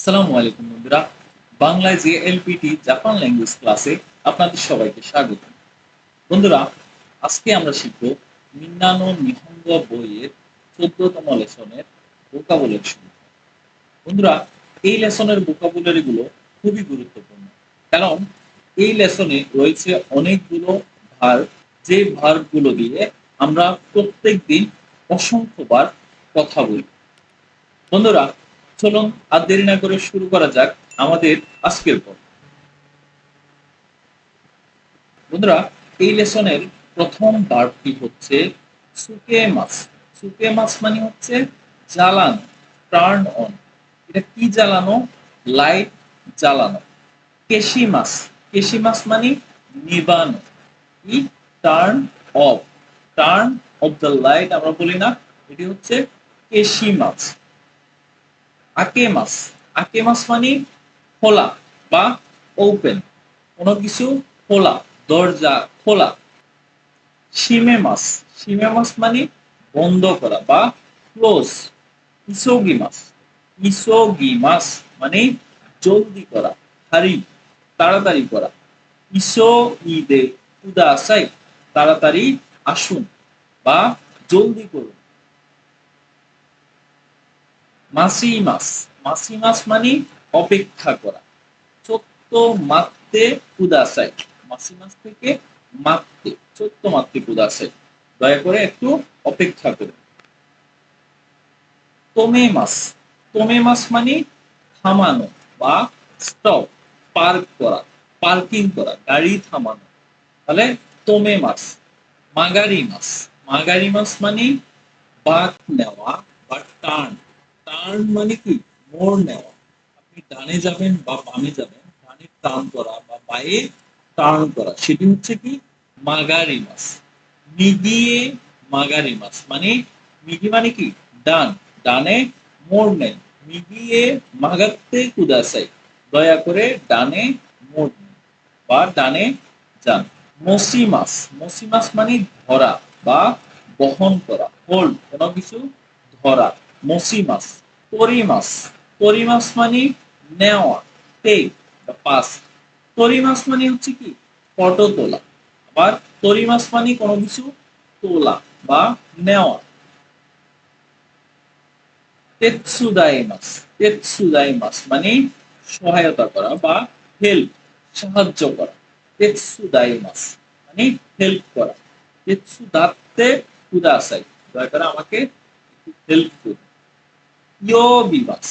আসসালামু আলাইকুম বন্ধুরা। বাংলায় যে এলপিটি জাপান ল্যাঙ্গুয়েজ ক্লাসে আপনাদের সবাইকে স্বাগত। বন্ধুরা, আজকে আমরা শিখব মিন্নানো নিহঙ্গ বইয়ের চোদ্দতম লেসনের ভোকাবুলারি সংখ্যা। বন্ধুরা, এই লেসনের ভোকাবুলারি গুলো খুবই গুরুত্বপূর্ণ। কারণ এই লেসনে রয়েছে অনেকগুলো ভার যে ভার্বগুলো দিয়ে আমরা প্রত্যেক দিন অসংখ্যবার কথা বলি। বন্ধুরা চলুন আর দেরি না করে শুরু করা যাক আমাদের আজকের পর্ব। বন্ধুরা, এই লেসনের প্রথম ভার্বটি হচ্ছে সুকে মাছ সুকে মাছ মানে হচ্ছে জ্বালানো টার্ন অন। এটা কি জ্বালানো? লাইট জ্বালানো। কেশি মাছ কেশি মাছ মানে নিবানো। কি? Turn off. Turn off the light আমরা বলি না, এটি হচ্ছে কেশি মাস আকে মাস আকে মাস মানে খোলা বা ওপেন কোনো কিছু খোলা, দরজা খোলা। সিমে মাস সিমে মাস মানে বন্ধ করা বা ক্লোজ ইসোগি মাস ইসোগি মাস মানে জলদি করা হারি তাড়াতাড়ি করা। ইসো ইদে উদাসাই তাড়াতাড়ি আসুন বা জলদি করুন। মাসি মাস মাসি মাস মানে অপেক্ষা করা। চোদ্দ মাত্তে কুদাসাই মাসি মাস থেকে দয়া করে একটু অপেক্ষা করুন। তোমে মাস। মাস মানে থামানো বা স্টপ পার্ক করা পার্কিং করা, গাড়ি থামানো। তাহলে তোমে মাস, মাগারি মাস। মাগারি মাস মানে বাঁক নেওয়া বা টার্ন টার্ন মানে কি? মোড় নেওয়া। আপনি ডানে যাবেন বা বামে যাবেন, ডানে টার্ন করা বা বায়ে টার্ন করা। সেটি হচ্ছে কি? মাগারি মাস মিগিয়ে মাগারি মাস মানে মিগি মানে কি? ডান। ডানে মোড় নেন। মিগিয়ে মাগাতে কুদাসাই দয়া করে ডানে মোড় নেন বা ডানে যান। মসি মাস মসি মাস মানে ধরা বা বহন করা। হোল্ড। কোনো কিছু ধরা। মসি মাস তরি মাস তরি মাস মানে নেওয়া টেক বা পাস তরি মাস মানে হচ্ছে কি? ফটো তোলা। আবার তরি মাস মানে কোনো কিছু তোলা বা নেওয়া। তেৎসুদাই মাস তেৎসুদাই মাস মানে সহায়তা করা বা হেল্প সাহায্য করা। তেৎসুদাই মাস মানে হেল্প করা। তেৎসুদাত্তে কুদাসাই দয়া করে আমাকে হেল্প করুন। ইয়বিমাস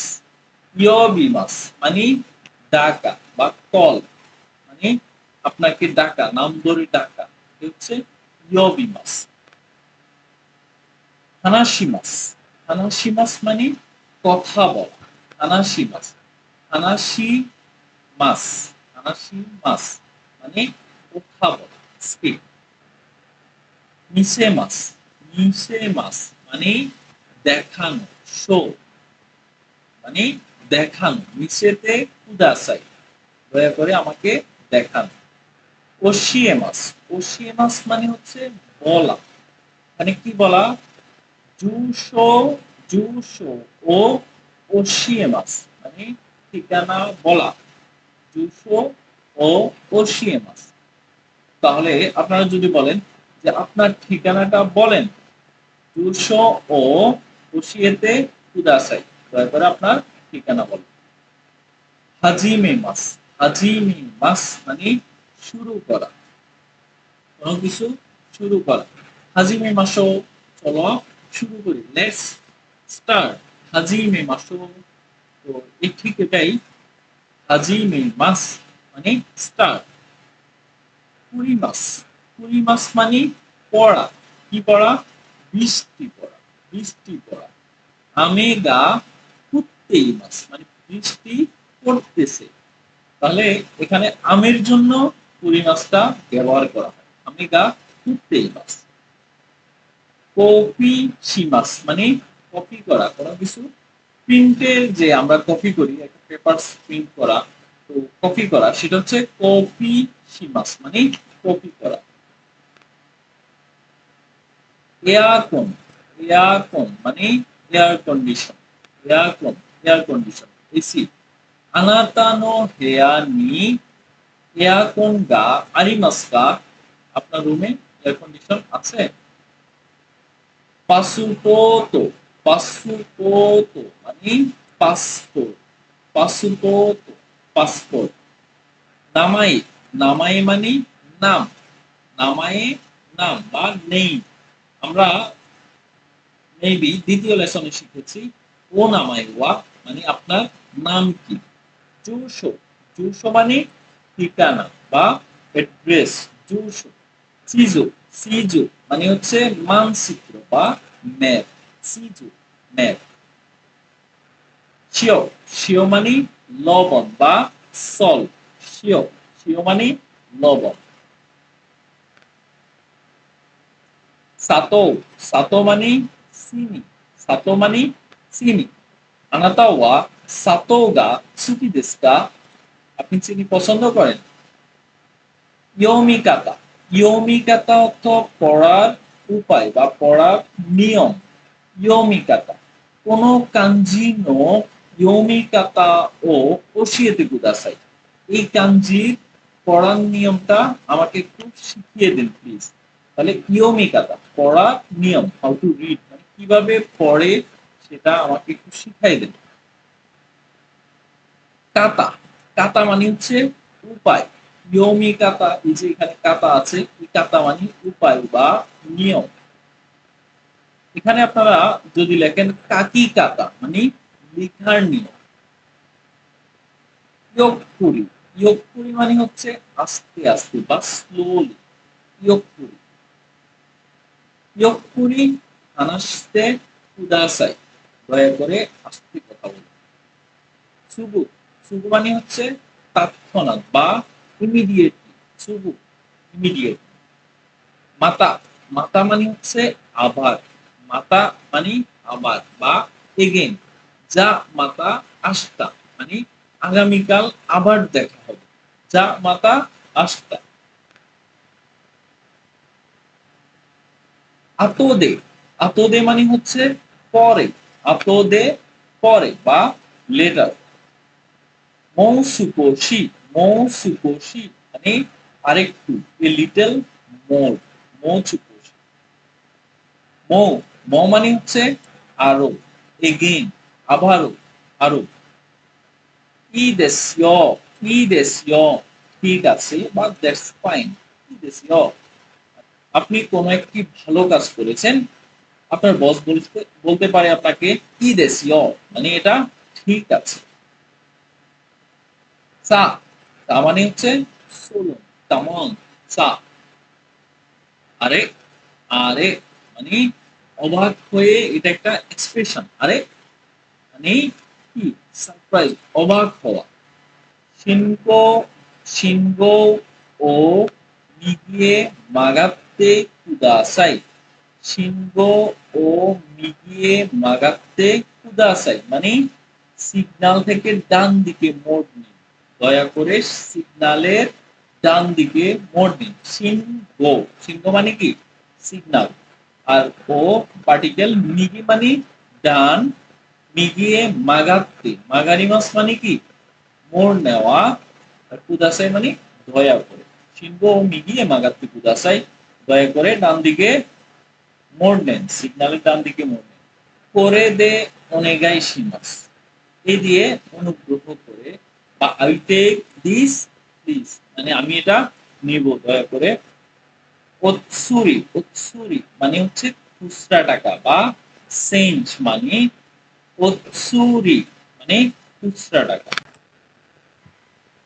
ইয়বিমাস মানে ডাকা বা কল. মানে আপনাকে ডাকা নাম ধরে ডাকা হচ্ছে ইয়বিমাস হানাসিমাস হানাসিমাস মানে কথা বলা। হানাসিমাস হানাসি মাস হানাসি মাস মানে কথা বলা স্পিক মিসে মাস মিসে মাস মানে দেখানো শো মানে দেখানো, নিচেতে কুদাসাই দয়া করে আমাকে দেখানো। ওশিয়ে মাস ওশিয়ে মাস মানে হচ্ছে বলা। মানে কি বলা? জুশো জুশো ও ওশিয়ে মাস মানে ঠিকানা বলা। জুশো ও ওশিয়ে মাস তাহলে আপনারা যদি বলেন যে আপনার ঠিকানাটা বলেন জুশো ও ওশিয়েতে কুদাসাই দয়া করে আপনার ঠিকানা বলেন। হাজিমে মাস হাজিমে মাস মানে শুরু করা। কোনো কিছু শুরু করা। হাজিমে মাসো চলো, শুরু করি। লেটস স্টার্ট হাজিমে মাসো তো এই ঠিক এটাই। হাজিমে মাস মানে স্টার্ট কুড়ি মাস। কুড়ি মাস মানে পড়া। কি পড়া? বৃষ্টি পড়া। বৃষ্টি পড়া। আমেগা মানে বৃষ্টি পড়তেছে। তাহলে এখানে আমের জন্য কুড়ি মাসটা ব্যবহার করা হয়। আমেগা ফুটতেই মাস কপি সিমাস মানে কপি করা, কোনো কিছু প্রিন্টের যে আমরা কপি করি, একটা পেপার প্রিন্ট করা, তো কপি করা, সেটা হচ্ছে কপি সিমাস মানে কপি করা। এয়ারকন এয়ারকন মানে air condition, air con air condition AC আনাতানো হেয়া নি এয়ার গা আরিমাসকা আপনার রুমে এয়ার কন্ডিশন আছে পাসুকোতো পাসুকোতো মানে পাসপোর্ট পাসুকোতো পাসপোর্ট নামাই নামাই মানে নাম নামায়ে নাম বা নেই আমরা মেবি দ্বিতীয় লেসনে শিখেছি, ও নামায় ওয়া মানে আপনার নাম কি? জুশো জুশো মানে ঠিকানা বা অ্যাড্রেস জুশো সিজু। সিজু মানে হচ্ছে মানচিত্র বা ম্যাপ সিজু ম্যাপ শিও শিও মানে লবণ বা সল। শিও শিও মানে লবণ। সাতো সাতো মানে চিনি। সাতো মানে চিনি। আনাতাওয়া সাতোগা সুকি দেস্তা আপনি চিনি পছন্দ করেন? ইয়মিকাতা। ইয়মিকাতা অর্থ পড়ার উপায় বা পড়ার নিয়ম। ইয়মিকাতা। কোন কাঞ্জি নো ইয়মিকাতা ও ওশিয়েতে গুদাসাই এই কাঞ্জির পড়ার নিয়মটা আমাকে একটু শিখিয়ে দিন, প্লিজ। তাহলে ইয়মিকাতা, পড়ার নিয়ম হাউ টু রিড কীভাবে পড়ে সেটা আমাকে একটু শিখাই দেন কাতা। কাতা মানে হচ্ছে উপায়। ইয়মি কাতা। এই যে এখানে কাতা আছে, এই কাতা মানে উপায় বা নিয়ম। এখানে আপনারা যদি লেখেন কাকি কাতা মানে লিখার নিয়ম। ইয়কুরি ইয়কুরি মানে হচ্ছে আস্তে আস্তে বা স্লোলি ইয়কুরি ইয়কুরি আনাস্তে কুদাসাই দয়া করে আস্তে কথা বলুন। সুবু সুবু মানে হচ্ছে তৎক্ষণাৎ বা ইমিডিয়েটলি সুবু ইমিডিয়েট মাতা মাতা মানে হচ্ছে আবার। মাতা মানে আবার বা এগেন যা মাতা আস্তা মানে আগামীকাল আবার দেখা হবে। যা মাতা আস্তা আতদে আতদে মানে হচ্ছে পরে। আতদে পরে বা লেটার মৌসুকোশি মৌসুকোশি মানে আরেকটু এ লিটল মোর মৌসুকোশি মৌ মৌ মানে হচ্ছে আরও এগেইন আবারও, আরও। ই দেশীয় ই দেশীয় ঠিক আছে, বা দ্যাটস ফাইন ই দেশীয় আপনি কোন একটি ভালো কাজ করেছেন আপনার বস বলতে বলতে পারে আপনাকে, কি দেশীয় মানে এটা ঠিক আছে। সা তা মানে হচ্ছে চলুন তেমন সা। আরে আরে মানে অবাক হয়ে এটা একটা এক্সপ্রেশন আরে মানে কি? সারপ্রাইজ অবাক হওয়া। শিনকো শিনগো ও মিগিয়ে মাগাতে কুদাসাই শিনগো ও মিগিয়ে মাগাতে কুদাসাই মানে সিগন্যাল থেকে ডান দিকে মোড় নিন। দয়া করে সিগন্যালের ডান দিকে মোড় নিন। সিনগো সিনগো মানে কি? সিগন্যাল আর ও পার্টিকেল মিগি মানে ডান, মিগিয়ে মাগাতে। মাগারিমাস মানে কি? মোড় নেওয়া। আর কুদাসাই মানে দয়া করে। শিনগো ও মিগিয়ে মাগাতে কুদাসাই দয়া করে ডান দিকে মোড় নেন সিগন্যালের ডান দিকে মোড় নেন করে দে অনেগাই এই দিয়ে অনুগ্রহ করে, বা আই টেক দিস প্লিজ মানে আমি এটা নিব, দয়া করে। মানে হচ্ছে খুচরা টাকা, বা সেন্ট মানে ওৎসুরি মানে খুচরা টাকা।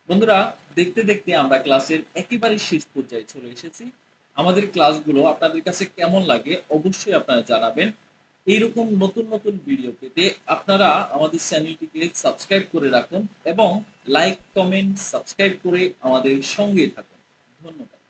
বন্ধুরা, দেখতে দেখতে আমরা ক্লাসের একেবারে শেষ পর্যায়ে চলে এসেছি। আমাদের ক্লাসগুলো আপনাদের কাছে কেমন লাগে অবশ্যই আপনারা জানাবেন। এইরকম নতুন নতুন ভিডিও পেতে আপনারা আমাদের চ্যানেলটিকে সাবস্ক্রাইব করে রাখুন এবং লাইক কমেন্ট সাবস্ক্রাইব করে আমাদের সঙ্গে থাকুন। ধন্যবাদ।